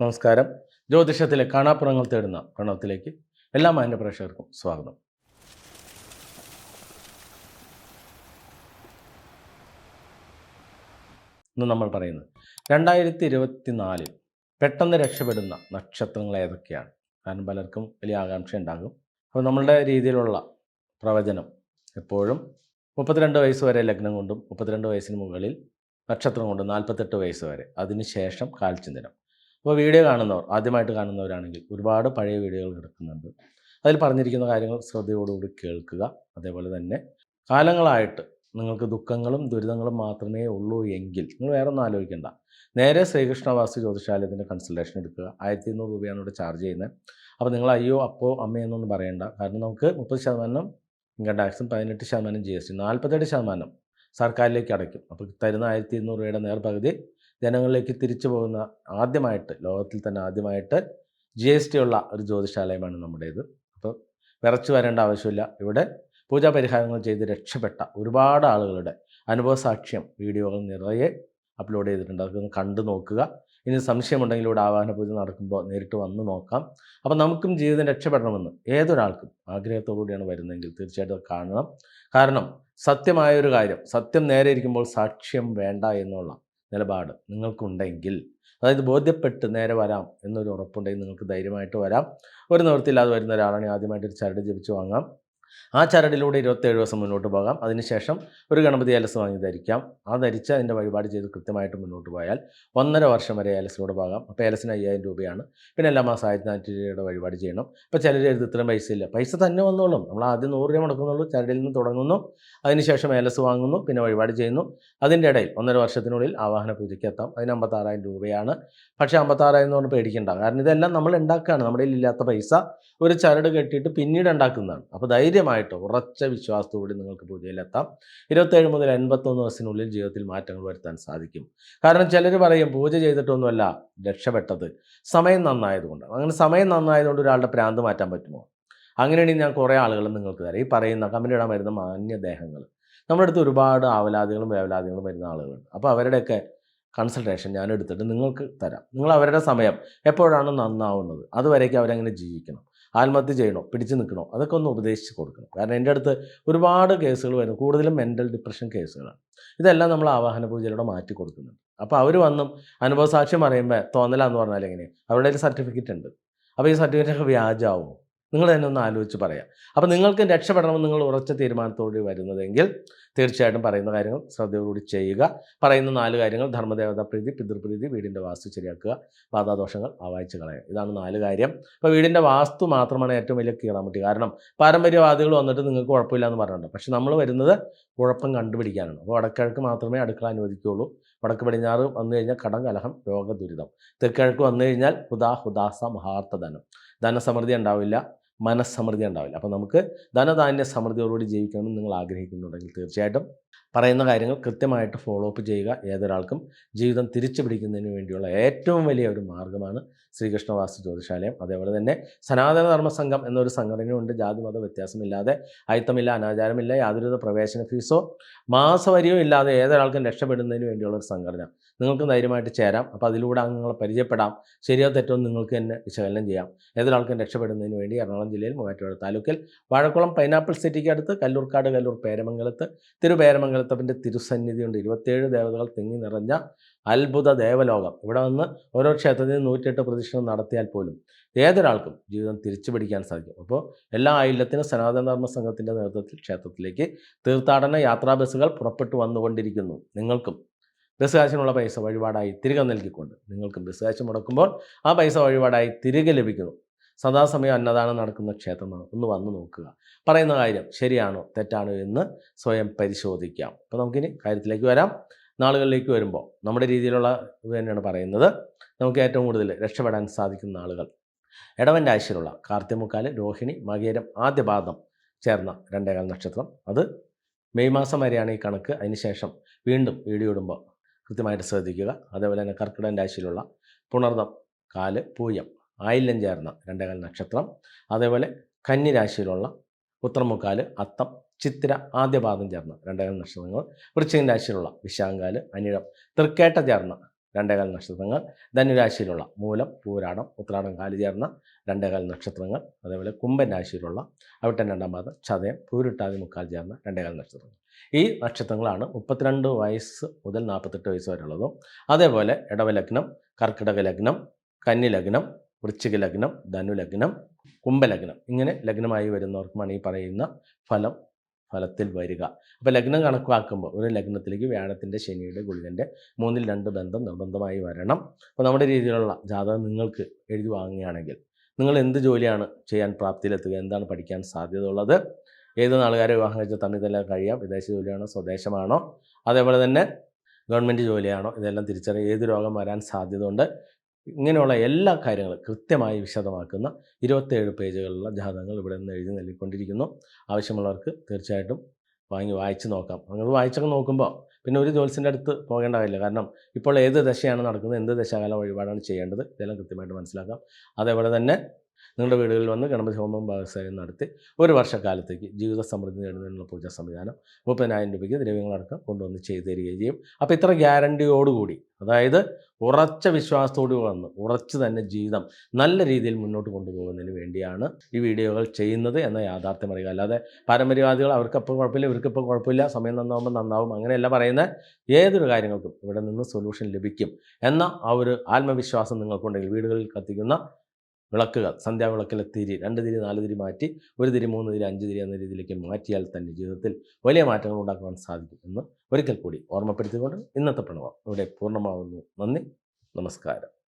നമസ്കാരം. ജ്യോതിഷത്തിലെ കാണാപ്പുറങ്ങൾ തേടുന്ന പ്രണവത്തിലേക്ക് എല്ലാ മാന്യ പ്രേക്ഷകർക്കും സ്വാഗതം. ഇന്ന് നമ്മൾ പറയുന്നത് രണ്ടായിരത്തി ഇരുപത്തി നാലിൽ പെട്ടെന്ന് രക്ഷപ്പെടുന്ന നക്ഷത്രങ്ങൾ ഏതൊക്കെയാണ്? കാരണം പലർക്കും വലിയ ആകാംക്ഷ ഉണ്ടാകും. അപ്പോൾ നമ്മളുടെ രീതിയിലുള്ള പ്രവചനം എപ്പോഴും മുപ്പത്തിരണ്ട് വയസ്സ് വരെ ലഗ്നം കൊണ്ടും മുപ്പത്തിരണ്ട് വയസ്സിന് മുകളിൽ നക്ഷത്രം കൊണ്ടും നാൽപ്പത്തെട്ട് വയസ്സ് വരെ. അതിനുശേഷം കാൽചിന്തനം. അപ്പോൾ വീഡിയോ കാണുന്നവർ ആദ്യമായിട്ട് കാണുന്നവരാണെങ്കിൽ ഒരുപാട് പഴയ വീഡിയോകൾ കിടക്കുന്നുണ്ട് അതിൽ പറഞ്ഞിരിക്കുന്ന കാര്യങ്ങൾ ശ്രദ്ധയോടുകൂടി കേൾക്കുക. അതേപോലെ തന്നെ കാലങ്ങളായിട്ട് നിങ്ങൾക്ക് ദുഃഖങ്ങളും ദുരിതങ്ങളും മാത്രമേ ഉള്ളൂ എങ്കിൽ നിങ്ങൾ വേറെ ഒന്നും ആലോചിക്കേണ്ട. നേരെ ശ്രീകൃഷ്ണവാസു ജ്യോതിഷാലയത്തിന്റെ കൺസൾട്ടേഷൻ എടുക്കുക. ആയിരത്തി ഇരുന്നൂറ് രൂപയാണ് ഇവിടെ ചാർജ് ചെയ്യുന്നത്. അപ്പോൾ നിങ്ങൾ അയ്യോ അപ്പോ അമ്മയെന്നൊന്നും പറയണ്ട. കാരണം നമുക്ക് മുപ്പത് ശതമാനം ഇൻകം ടാക്സും പതിനെട്ട് ശതമാനം ജി എസ് ടി നാൽപ്പത്തെട്ട് ശതമാനം സർക്കാരിലേക്ക് അടയ്ക്കും. അപ്പോൾ തരുന്ന ആയിരത്തി ഇരുന്നൂറ് രൂപയുടെ നേർപകുതി ജനങ്ങളിലേക്ക് തിരിച്ചു പോകുന്ന ആദ്യമായിട്ട് ലോകത്തിൽ തന്നെ ആദ്യമായിട്ട് ജി എസ് ടി ഉള്ള ഒരു ജ്യോതിഷാലയമാണ് നമ്മുടേത്. അപ്പോൾ വിറച്ചു വരേണ്ട ആവശ്യമില്ല. ഇവിടെ പൂജാ പരിഹാരങ്ങൾ ചെയ്ത് രക്ഷപ്പെട്ട ഒരുപാട് ആളുകളുടെ അനുഭവ സാക്ഷ്യം വീഡിയോകൾ നിറയെ അപ്ലോഡ് ചെയ്തിട്ടുണ്ട്. അതൊക്കെ കണ്ടു നോക്കുക. ഇനി സംശയമുണ്ടെങ്കിൽ ഇവിടെ ആവാഹന പൂജ നടക്കുമ്പോൾ നേരിട്ട് വന്ന് നോക്കാം. അപ്പോൾ നമുക്കും ജീവിതം രക്ഷപ്പെടണമെന്ന് ഏതൊരാൾക്കും ആഗ്രഹത്തോടുകൂടിയാണ് വരുന്നതെങ്കിൽ തീർച്ചയായിട്ടും കാണണം. കാരണം സത്യമായ ഒരു കാര്യം സത്യം നേരെ ഇരിക്കുമ്പോൾ സാക്ഷ്യം വേണ്ട എന്നുള്ള നിലപാട് നിങ്ങൾക്കുണ്ടെങ്കിൽ അതായത് ബോധ്യപ്പെട്ട് നേരെ വരാം എന്നൊരു ഉറപ്പുണ്ടെങ്കിൽ നിങ്ങൾക്ക് ധൈര്യമായിട്ട് വരാം. ഒരു നിവൃത്തിയില്ലാതെ വരുന്ന ഒരാളാണെങ്കിൽ ആദ്യമായിട്ട് ഒരു ചരട് ജപിച്ച് വാങ്ങാം. ആ ചരടിലൂടെ ഇരുപത്തേഴ് ദിവസം മുന്നോട്ട് പോകാം. അതിനുശേഷം ഒരു ഗണപതി ഏലസ് വാങ്ങി ധരിക്കാം ആ ധരിച്ച് അതിന്റെ വഴിപാട് ചെയ്ത് കൃത്യമായിട്ട് മുന്നോട്ട് പോയാൽ ഒന്നര വർഷം വരെ ഏലസിലൂടെ പോകാം. അപ്പോൾ ഏലസിന് അയ്യായിരം രൂപയാണ്. പിന്നെ എല്ലാ മാസം ആയിരത്തി രൂപയുടെ വഴിപാട് ചെയ്യണം. ഇപ്പോൾ ചിലർ എഴുതി ഇത്രയും പൈസ ഇല്ല. പൈസ തന്നെ വന്നോളും. നമ്മൾ ആദ്യം നൂറ് രൂപ മുടക്കുന്നുള്ളൂ ചരടിൽ നിന്ന് തുടങ്ങുന്നു. അതിനുശേഷം ഏലസ് വാങ്ങുന്നു. പിന്നെ വഴിപാട് ചെയ്യുന്നു. അതിന്റെ ഇടയിൽ ഒന്നര വർഷത്തിനുള്ളിൽ ആവാഹന പൂജയ്ക്ക് എത്താം. അതിന് അമ്പത്താറായിരം രൂപയാണ്. പക്ഷേ അമ്പത്താറായിരം എന്ന് പറഞ്ഞ് പേടിക്കേണ്ട. കാരണം ഇതെല്ലാം നമ്മൾ ഉണ്ടാക്കുകയാണ്. നമ്മുടെ ഇല്ലാത്ത പൈസ ഒരു ചരട് കെട്ടിയിട്ട് പിന്നീട് ഉണ്ടാക്കുന്നതാണ്. അപ്പോൾ ധൈര്യമായിട്ട് ഉറച്ച വിശ്വാസത്തോടെ നിങ്ങൾക്ക് പൂജയിലെത്താം. ഇരുപത്തേഴ് മുതൽ എൺപത്തൊന്ന് ദിവസത്തിനുള്ളിൽ ജീവിതത്തിൽ മാറ്റങ്ങൾ വരുത്താൻ സാധിക്കും. കാരണം ചിലർ പറയും പൂജ ചെയ്തിട്ടൊന്നുമല്ല രക്ഷപ്പെട്ടത്. സമയം നന്നായതുകൊണ്ടാണ്. അങ്ങനെ സമയം നന്നായതുകൊണ്ട് ഒരാളുടെ പ്രാന്ത് മാറ്റാൻ പറ്റുമോ? അങ്ങനെയാണെങ്കിൽ ഞാൻ കുറേ ആളുകൾ നിങ്ങൾക്ക് തരാം. ഈ പറയുന്ന കമ്പനി ഇടാൻ വരുന്ന മാന്യദേഹങ്ങൾ നമ്മുടെ അടുത്ത് ഒരുപാട് ആവലാദികളും വേവലാദികളും വരുന്ന ആളുകളുണ്ട്. അപ്പോൾ അവരുടെയൊക്കെ കൺസൾട്ടേഷൻ ഞാൻ എടുത്തിട്ട് നിങ്ങൾക്ക് തരാം. നിങ്ങൾ അവരുടെ സമയം എപ്പോഴാണ് നന്നാവുന്നത് അതുവരേക്കും അവരങ്ങനെ ജീവിക്കണം. ആത്മഹത്യ ചെയ്യണോ? പിടിച്ചു നിൽക്കണോ? അതൊക്കെ ഒന്ന് ഉപദേശിച്ച് കൊടുക്കണം. കാരണം എന്റെ അടുത്ത് ഒരുപാട് കേസുകൾ വരുന്നു. കൂടുതലും മെന്റൽ ഡിപ്രഷൻ കേസുകളാണ്. ഇതെല്ലാം നമ്മൾ ആവാഹന പൂജയിലൂടെ മാറ്റി കൊടുക്കുന്നുണ്ട്. അപ്പോൾ അവർ വന്നും അനുഭവസാക്ഷ്യം അറിയുമ്പോൾ തോന്നലാന്ന് പറഞ്ഞാൽ എങ്ങനെയാണ് അവരുടെ ഒരു സർട്ടിഫിക്കറ്റ് ഉണ്ട്. അപ്പോൾ ഈ സർട്ടിഫിക്കറ്റ് ഒക്കെ വ്യാജാവുമോ നിങ്ങൾ തന്നെ ഒന്ന് ആലോചിച്ച് പറയാം. അപ്പോൾ നിങ്ങൾക്ക് രക്ഷപ്പെടണമെന്ന് നിങ്ങൾ ഉറച്ച തീരുമാനത്തോടെ വരുന്നതെങ്കിൽ തീർച്ചയായിട്ടും പറയുന്ന കാര്യങ്ങൾ ശ്രദ്ധയോടുകൂടി ചെയ്യുക. പറയുന്ന നാല് കാര്യങ്ങൾ ധർമ്മദേവത പ്രീതി പിതൃപ്രീതി വീടിന്റെ വാസ്തു ശരിയാക്കുക ബാധാദോഷങ്ങൾ ആവായിച്ച് കളയുക ഇതാണ് നാല് കാര്യം. അപ്പോൾ വീടിന്റെ വാസ്തു മാത്രമാണ് ഏറ്റവും വലിയ കീറാമുട്ടി കാരണം പാരമ്പര്യവാദികൾ വന്നിട്ട് നിങ്ങൾക്ക് കുഴപ്പമില്ല എന്ന് പറഞ്ഞിട്ടുണ്ട്. പക്ഷേ നമ്മൾ വരുന്നത് കുഴപ്പം കണ്ടുപിടിക്കാനാണ്. അപ്പോൾ വടക്കിഴക്ക് മാത്രമേ അടുക്കള അനുവദിക്കുകയുള്ളൂ. വടക്ക് പടിഞ്ഞാറ് വന്നു കഴിഞ്ഞാൽ കടം കലഹം രോഗ ദുരിതം തെക്കിഴക്ക് വന്നു കഴിഞ്ഞാൽ ഹുദാ ഹുദാസ മഹാർത്ഥധനം. ധനസമൃദ്ധി ഉണ്ടാവില്ല. മനസ്സമൃദ്ധി ഉണ്ടാവില്ല. അപ്പോൾ നമുക്ക് ധനധാന്യ സമൃദ്ധിയോടുകൂടി ജീവിക്കണമെന്ന് നിങ്ങൾ ആഗ്രഹിക്കുന്നുണ്ടെങ്കിൽ തീർച്ചയായിട്ടും പറയുന്ന കാര്യങ്ങൾ കൃത്യമായിട്ട് ഫോളോ അപ്പ് ചെയ്യുക. ഏതൊരാൾക്കും ജീവിതം തിരിച്ചു പിടിക്കുന്നതിന് വേണ്ടിയുള്ള ഏറ്റവും വലിയ ഒരു മാർഗമാണ് ശ്രീകൃഷ്ണവാസ്തു ജ്യോതിഷാലയം. അതേപോലെ തന്നെ സനാതന ധർമ്മ സംഘം എന്നൊരു സംഘടനയുണ്ട്. ജാതി മത വ്യത്യാസമില്ലാതെ അയിത്തമില്ല അനാചാരമില്ല യാതൊരുവിധ പ്രവേശന ഫീസോ മാസവരിയോ ഇല്ലാതെ ഏതൊരാൾക്കും രക്ഷപ്പെടുന്നതിന് വേണ്ടിയുള്ള ഒരു സംഘടന. നിങ്ങൾക്ക് ധൈര്യമായിട്ട് ചേരാം. അപ്പോൾ അതിലൂടെ അംഗങ്ങളെ പരിചയപ്പെടാം. ശരിയോ തെറ്റോ നിങ്ങൾക്ക് തന്നെ വിശകലനം ചെയ്യാം. ഏതൊരാൾക്കും രക്ഷപ്പെടുന്നതിന് വേണ്ടി എറണാകുളം ജില്ലയിൽ മൂവാറ്റുപുഴ താലൂക്കിൽ വാഴക്കുളം പൈനാപ്പിൾ സിറ്റിക്ക് അടുത്ത് കല്ലൂർക്കാട് കല്ലൂർ പേരമംഗലത്ത് തിരുപേരമംഗലത്തപ്പന്റെ തിരുസന്നിധിയുണ്ട്. ഇരുപത്തേഴ് ദേവതകൾ തിങ്ങി നിറഞ്ഞ അത്ഭുത ദേവലോകം. ഇവിടെ വന്ന് ഓരോ ക്ഷേത്രത്തിൽ നൂറ്റിയെട്ട് പ്രദക്ഷിണം നടത്തിയാൽ പോലും ഏതൊരാൾക്കും ജീവിതം തിരിച്ചു പിടിക്കാൻ സാധിക്കും. അപ്പോൾ എല്ലാ ആയില്യത്തിനും സനാതനധർമ്മ സംഘത്തിന്റെ നേതൃത്വത്തിൽ ക്ഷേത്രത്തിലേക്ക് തീർത്ഥാടന യാത്രാ ബസ്സുകൾ പുറപ്പെട്ടു വന്നുകൊണ്ടിരിക്കുന്നു. നിങ്ങൾക്കും ബസ് കാശിനുള്ള പൈസ വഴിപാടായി തിരികെ നൽകിക്കൊണ്ട് നിങ്ങൾക്കും ബസ് കാശ് മുടക്കുമ്പോൾ ആ പൈസ വഴിപാടായി തിരികെ ലഭിക്കുന്നു. സദാസമയം അന്നദാനം നടക്കുന്ന ക്ഷേത്രമാണ്. ഒന്ന് വന്നു നോക്കുക. പറയുന്ന കാര്യം ശരിയാണോ തെറ്റാണോ എന്ന് സ്വയം പരിശോധിക്കാം. അപ്പോൾ നമുക്കിനി കാര്യത്തിലേക്ക് വരാം. നാളുകളിലേക്ക് വരുമ്പോൾ നമ്മുടെ രീതിയിലുള്ള ഇത് തന്നെയാണ് പറയുന്നത്. നമുക്ക് ഏറ്റവും കൂടുതൽ രക്ഷപ്പെടാൻ സാധിക്കുന്ന ആളുകൾ. ഇടവൻ രാശിയിലുള്ള കാർത്തിമുക്കാൽ രോഹിണി മകേരം ആദ്യ പാദം ചേർന്ന രണ്ടേകാൽ നക്ഷത്രം. അത് മെയ് മാസം വരെയാണ് ഈ കണക്ക്. അതിനുശേഷം വീണ്ടും വീഡിയോ ഇടുമ്പോൾ കൃത്യമായിട്ട് ശ്രദ്ധിക്കുക. അതേപോലെ തന്നെ കർക്കിടൻ രാശിയിലുള്ള പുണർദം കാൽ പൂയം ആയില്യം ചേർന്ന രണ്ടേകാൽ നക്ഷത്രം. അതേപോലെ കന്നി രാശിയിലുള്ള ഉത്തരമുക്കാൽ അത്തം ചിത്തിര ആദ്യപാദം ചേർന്ന രണ്ടേകാൽ നക്ഷത്രങ്ങൾ വൃശ്ചിക രാശിയിലുള്ള വിശാങ്കാൽ അനിഴം തൃക്കേട്ട ചേർന്ന രണ്ടേകാൽ നക്ഷത്രങ്ങൾ ധനുരാശിയിലുള്ള മൂലം പൂരാടം ഉത്രാടം കാലി ചേർന്ന രണ്ടേകാൽ നക്ഷത്രങ്ങൾ അതേപോലെ കുംഭൻ രാശിയിലുള്ള അവിട്ടൻ രണ്ടാം പാദം ചതയം പൂരിട്ടാതി മുക്കാൽ ചേർന്ന രണ്ടേകാൽ നക്ഷത്രങ്ങൾ. ഈ നക്ഷത്രങ്ങളാണ് മുപ്പത്തിരണ്ട് വയസ്സ് മുതൽ നാൽപ്പത്തെട്ട് വയസ്സ് വരെയുള്ളതും അതേപോലെ ഇടവലഗ്നം കർക്കിടക ലഗ്നം കന്നി ലഗ്നം വൃശ്ചിക ലഗ്നം ധനുലഗ്നം കുംഭലഗ്നം ഇങ്ങനെ ലഗ്നമായി വരുന്നവർക്കുമാണ് ഈ പറയുന്ന ഫലം ഫലത്തിൽ വരിക. അപ്പോൾ ലഗ്നം കണക്കാക്കുമ്പോൾ ഒരു ലഗ്നത്തിലേക്ക് വ്യാഴത്തിന്റെ ശനിയുടെ ഗുളികന്റെ മൂന്നിൽ രണ്ട് ബന്ധം നിർബന്ധമായി വരണം. അപ്പോൾ നമ്മുടെ രീതിയിലുള്ള ജാതകം നിങ്ങൾക്ക് എഴുതി വാങ്ങുകയാണെങ്കിൽ നിങ്ങൾ എന്ത് ജോലിയാണ് ചെയ്യാൻ പ്രാപ്തിയിലെത്തുക എന്താണ് പഠിക്കാൻ സാധ്യതയുള്ളത്? ഏത് നാളുകാരെ വിവാഹം കഴിച്ച തന്നെ കഴിയാം? വിദേശ ജോലിയാണോ സ്വദേശമാണോ? അതേപോലെ തന്നെ ഗവൺമെന്റ് ജോലിയാണോ? ഇതെല്ലാം തിരിച്ചറിയാം ഏത് രോഗം വരാൻ സാധ്യതയുണ്ട്? ഇങ്ങനെയുള്ള എല്ലാ കാര്യങ്ങളും കൃത്യമായി വിശദമാക്കുന്ന ഇരുപത്തേഴ് പേജുകളുള്ള ജാതകങ്ങൾ ഇവിടെ നിന്ന് എഴുതി നൽകിക്കൊണ്ടിരിക്കുന്നു. ആവശ്യമുള്ളവർക്ക് തീർച്ചയായിട്ടും വാങ്ങി വായിച്ച് നോക്കാം. അങ്ങനെ വായിച്ചൊക്കെ നോക്കുമ്പോൾ പിന്നെ ഒരു ജോത്സ്യന്റെ അടുത്ത് പോകേണ്ട കാര്യമില്ല. കാരണം ഇപ്പോൾ ഏത് ദശയാണ് നടക്കുന്നത് എന്ത് ദശകാല വഴിപാടാണ് ചെയ്യേണ്ടത് ഇതെല്ലാം കൃത്യമായിട്ട് മനസ്സിലാക്കാം. അതേപോലെ തന്നെ നിങ്ങളുടെ വീടുകളിൽ വന്ന് ഗണപതി ഹോമം വ്യവസായം നടത്തി ഒരു വർഷക്കാലത്തേക്ക് ജീവിത സമൃദ്ധി നേടുന്നതിനുള്ള പൂജാ സംവിധാനം മുപ്പതിനായിരം രൂപയ്ക്ക് ദ്രവ്യങ്ങളടക്കം കൊണ്ടുവന്ന് ചെയ്തു തരികയും ചെയ്യും. അപ്പോൾ ഇത്ര ഗ്യാരണ്ടിയോടുകൂടി അതായത് ഉറച്ച വിശ്വാസത്തോടു വന്ന് ഉറച്ച് തന്നെ ജീവിതം നല്ല രീതിയിൽ മുന്നോട്ട് കൊണ്ടുപോകുന്നതിന് വേണ്ടിയാണ് ഈ വീഡിയോകൾ ചെയ്യുന്നത് എന്ന യാഥാർത്ഥ്യം അറിയുക. അല്ലാതെ പാരമ്പര്യവാദികൾ അവർക്കപ്പോൾ കുഴപ്പമില്ല ഇവർക്കിപ്പോൾ കുഴപ്പമില്ല സമയം നന്നാവുമ്പോൾ നന്നാവും അങ്ങനെയല്ല പറയുന്ന ഏതൊരു കാര്യങ്ങൾക്കും ഇവിടെ നിന്ന് സൊല്യൂഷൻ ലഭിക്കും എന്ന ആ ഒരു ആത്മവിശ്വാസം നിങ്ങൾക്കുണ്ടെങ്കിൽ വീടുകളിൽ കത്തിക്കുന്ന വിളക്കുകൾ സന്ധ്യാവിളക്കിലെ തിരി രണ്ട് തിരി നാല് തിരി മാറ്റി ഒരു തിരി മൂന്ന് തിരി അഞ്ച് തിരി എന്ന രീതിയിലേക്ക് മാറ്റിയാൽ തന്നെ ജീവിതത്തിൽ വലിയ മാറ്റങ്ങൾ ഉണ്ടാക്കുവാൻ സാധിക്കും എന്ന് ഒരിക്കൽ കൂടി ഓർമ്മപ്പെടുത്തിക്കൊണ്ട് ഇന്നത്തെ പ്രണവം ഇവിടെ പൂർണമാവുന്നു. നന്ദി നമസ്കാരം.